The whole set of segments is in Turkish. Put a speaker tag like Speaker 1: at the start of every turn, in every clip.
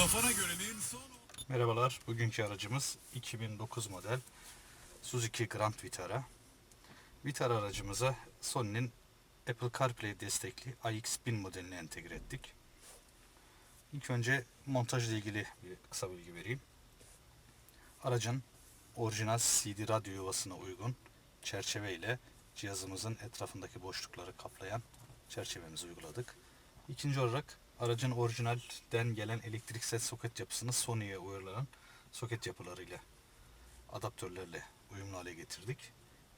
Speaker 1: Kafana görenin son...
Speaker 2: Merhabalar. Bugünkü aracımız 2009 model Suzuki Grand Vitara. Vitara aracımıza Sony'nin Apple CarPlay destekli iX1000 modelini entegre ettik. İlk önce montajla ilgili bir kısa bilgi vereyim. Aracın orijinal CD radyo yuvasına uygun çerçeve ile cihazımızın etrafındaki boşlukları kaplayan çerçevemizi uyguladık. İkinci olarak aracın orijinalden gelen elektriksel soket yapısını Sony'ye uyarlanan soket yapılarıyla adaptörlerle uyumlu hale getirdik.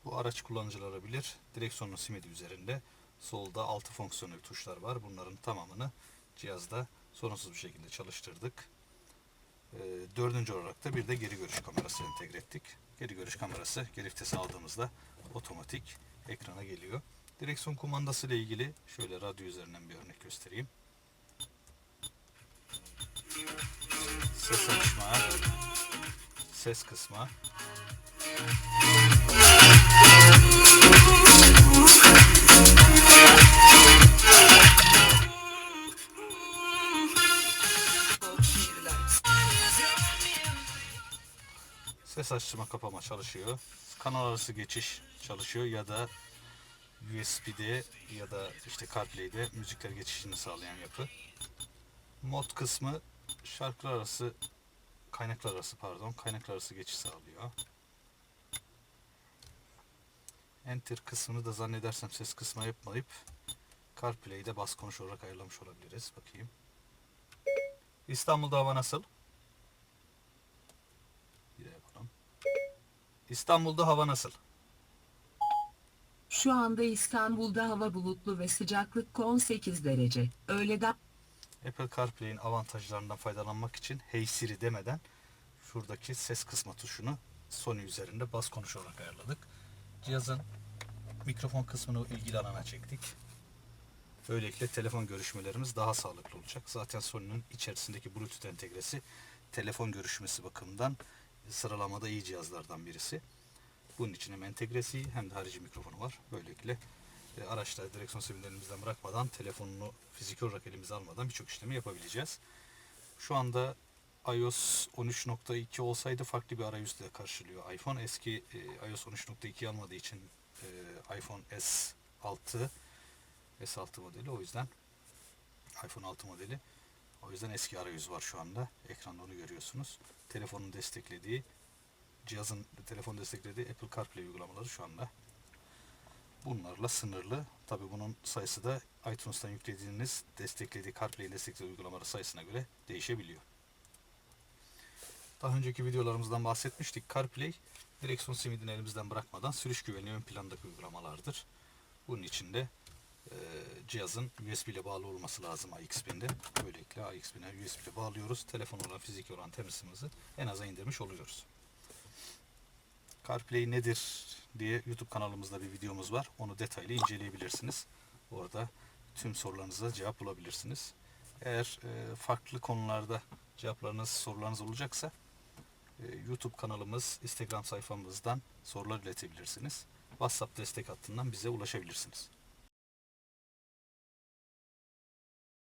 Speaker 2: Bu araç kullanıcıları bilir. Direksiyonun simidi üzerinde solda altı fonksiyonel tuşlar var. Bunların tamamını cihazda sorunsuz bir şekilde çalıştırdık. Ee, dördüncü olarak da bir de geri görüş kamerası entegre ettik. Geri görüş kamerası geri vitesi aldığımızda otomatik ekrana geliyor. Direksiyon kumandası ile ilgili şöyle radyo üzerinden bir örnek göstereyim. Ses açma, ses kısma, ses açma kapama çalışıyor. Kanal arası geçiş çalışıyor ya da USB'de ya da işte CarPlay'de müzikler geçişini sağlayan yapı. Mod kısmı şarkılar arası kaynaklar arası pardon kaynaklar arası geçiş sağlıyor. Enter kısmını da zannedersem ses kısmı yapmayıp CarPlay'de bas konuş olarak ayarlamış olabiliriz. Bakayım. İstanbul'da hava nasıl? Bir yapalım. İstanbul'da hava nasıl?
Speaker 3: Şu anda İstanbul'da hava bulutlu ve sıcaklık 18 derece. Öğleden
Speaker 2: Apple CarPlay'in avantajlarından faydalanmak için Hey Siri demeden şuradaki ses kısma tuşunu Sony üzerinde bas konuş olarak ayarladık. Cihazın mikrofon kısmını ilgili alana çektik. Böylelikle telefon görüşmelerimiz daha sağlıklı olacak. Zaten Sony'nin içerisindeki Bluetooth entegresi telefon görüşmesi bakımından sıralamada iyi cihazlardan birisi. Bunun için hem entegresi hem de harici mikrofonu var. Böylelikle e, direksiyon sivinlerimizden bırakmadan telefonunu fiziki olarak elimize almadan birçok işlemi yapabileceğiz. Şu anda iOS 13.2 olsaydı farklı bir arayüzle karşılıyor iPhone. Eski e, iOS 13.2 almadığı için e, iPhone S6 S6 modeli o yüzden iPhone 6 modeli o yüzden eski arayüz var şu anda. Ekranda onu görüyorsunuz. Telefonun desteklediği cihazın telefon desteklediği Apple CarPlay uygulamaları şu anda bunlarla sınırlı. Tabi bunun sayısı da iTunes'tan yüklediğiniz desteklediği CarPlay'in desteklediği uygulamaları sayısına göre değişebiliyor. Daha önceki videolarımızdan bahsetmiştik. CarPlay direksiyon simidini elimizden bırakmadan sürüş güvenliği ön plandaki uygulamalardır. Bunun için de e, cihazın USB ile bağlı olması lazım iX1000'de. Böylelikle iX1000'e USB ile bağlıyoruz. Telefon olan fiziki olan temizimizi en aza indirmiş oluyoruz. CarPlay nedir diye YouTube kanalımızda bir videomuz var. Onu detaylı inceleyebilirsiniz. Orada tüm sorularınıza cevap bulabilirsiniz. Eğer e, farklı konularda cevaplarınız, sorularınız olacaksa e, YouTube kanalımız, Instagram sayfamızdan sorular iletebilirsiniz. WhatsApp destek hattından bize ulaşabilirsiniz.